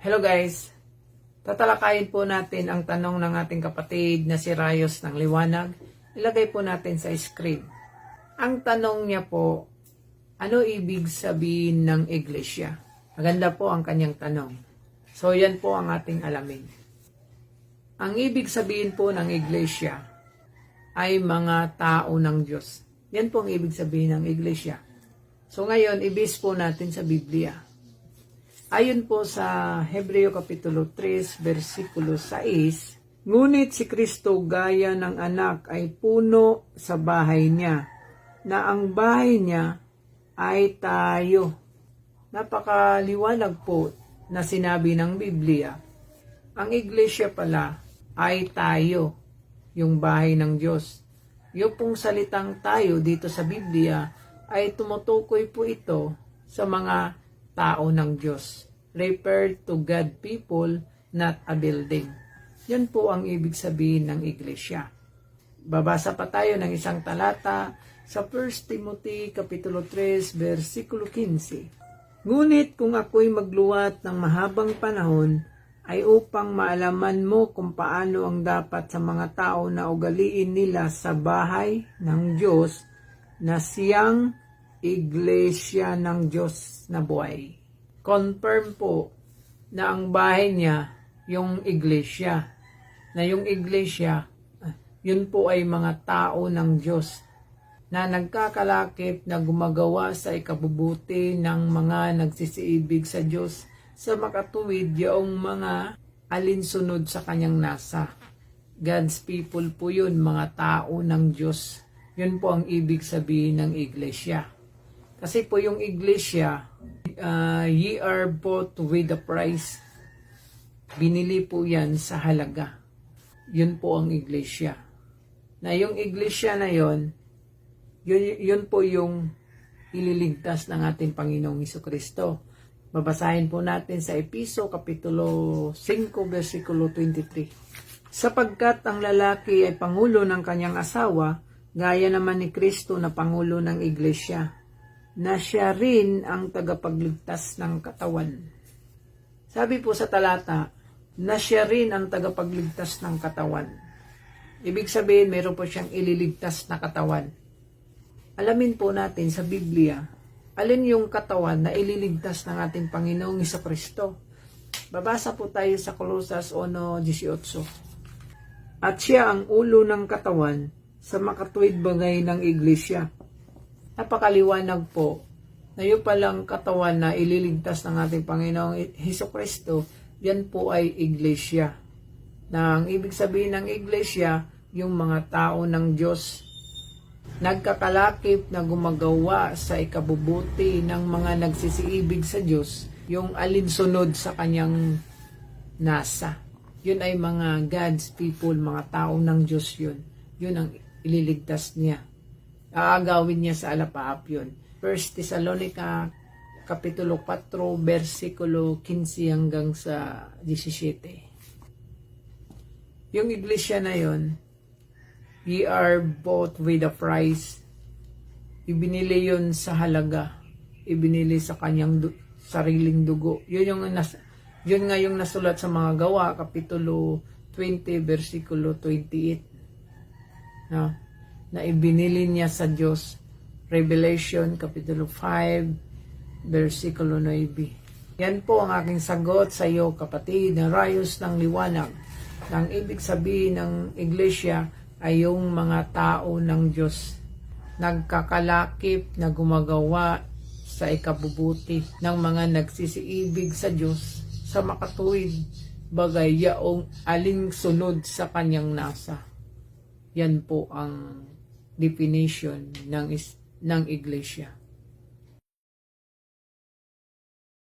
Hello guys! Tatalakayin po natin ang tanong ng ating kapatid na si Rayos ng Liwanag. Ilagay po natin sa screen. Ang tanong niya po, ano ibig sabihin ng iglesia? Maganda po ang kanyang tanong. So yan po ang ating alamin. Ang ibig sabihin po ng iglesia ay mga tao ng Diyos. Yan po ang ibig sabihin ng iglesia. So ngayon, ibis po natin sa Biblia. Ayon po sa Hebreo Kapitulo 3, versikulo 6, Ngunit si Kristo gaya ng anak ay puno sa bahay niya, na ang bahay niya ay tayo. Napakaliwanag po na sinabi ng Biblia. Ang iglesia pala ay tayo, yung bahay ng Diyos. Yung pong salitang tayo dito sa Biblia ay tumutukoy po ito sa mga tao ng Diyos. Referred to God people, not a building. Yan po ang ibig sabihin ng iglesia. Babasa pa tayo ng isang talata sa 1 Timothy Kapitulo 3, versikulo 15. Ngunit kung ako'y magluwat ng mahabang panahon, ay upang maalaman mo kung paano ang dapat sa mga tao na ugaliin nila sa bahay ng Diyos na siyang iglesia ng Diyos na buhay. Confirm po na ang bahay niya yung iglesia. Na yung iglesia, yun po ay mga tao ng Diyos na nagkakalakip na gumagawa sa ikabubuti ng mga nagsisiibig sa Diyos sa makatuwid yung mga alinsunod sa kanyang nasa. God's people po yun, mga tao ng Diyos. Yun po ang ibig sabihin ng iglesia. Kasi po yung iglesia, uh, ye are bought with a price. Binili po yan sa halaga. Yun po ang iglesia. Na yung iglesia na yon, yun, yun po yung ililigtas ng ating Panginoong Iso Kristo. Babasahin po natin sa Episo Kapitulo 5, versikulo 23. Sapagkat ang lalaki ay pangulo ng kanyang asawa, gaya naman ni Kristo na pangulo ng iglesia, na siya rin ang tagapagligtas ng katawan. Sabi po sa talata, na siya rin ang tagapagligtas ng katawan. Ibig sabihin, meron po siyang ililigtas na katawan. Alamin po natin sa Biblia, alin yung katawan na ililigtas ng ating Panginoong Isa Kristo. Babasa po tayo sa Kolosas 1.18. At siya ang ulo ng katawan sa makatuwid bagay ng iglesia. Napakaliwanag po na yung palang katawan na ililigtas ng ating Panginoong Heso Kristo, yan po ay iglesia. Na ang ibig sabihin ng iglesia, yung mga tao ng Diyos nagkakalakip na gumagawa sa ikabubuti ng mga nagsisiibig sa Diyos, yung alinsunod sa kanyang nasa. Yun ay mga God's people, mga tao ng Diyos yun. Yun ang ililigtas niya. Aagawin niya sa alapaap yun. 1 Thessalonica Kapitulo 4, versikulo 15 hanggang sa 17. Yung iglesia na yon, We are bought with a price. Ibinili yun sa halaga. Ibinili sa kanyang du- sariling dugo. Yun yung nas yun nga yung nasulat sa mga gawa, Kapitulo 20, versikulo 28. No? Na ibinili niya sa Diyos. Revelation, Kapitulo 5, versikulo 9. Yan po ang aking sagot sa iyo, kapatid, na rayos ng liwanag. Ang ibig sabihin ng iglesia ay yung mga tao ng Diyos nagkakalakip na gumagawa sa ikabubuti ng mga nagsisiibig sa Diyos sa makatuwid bagay yaong aling sunod sa kanyang nasa. Yan po ang definition ng, ng iglesia.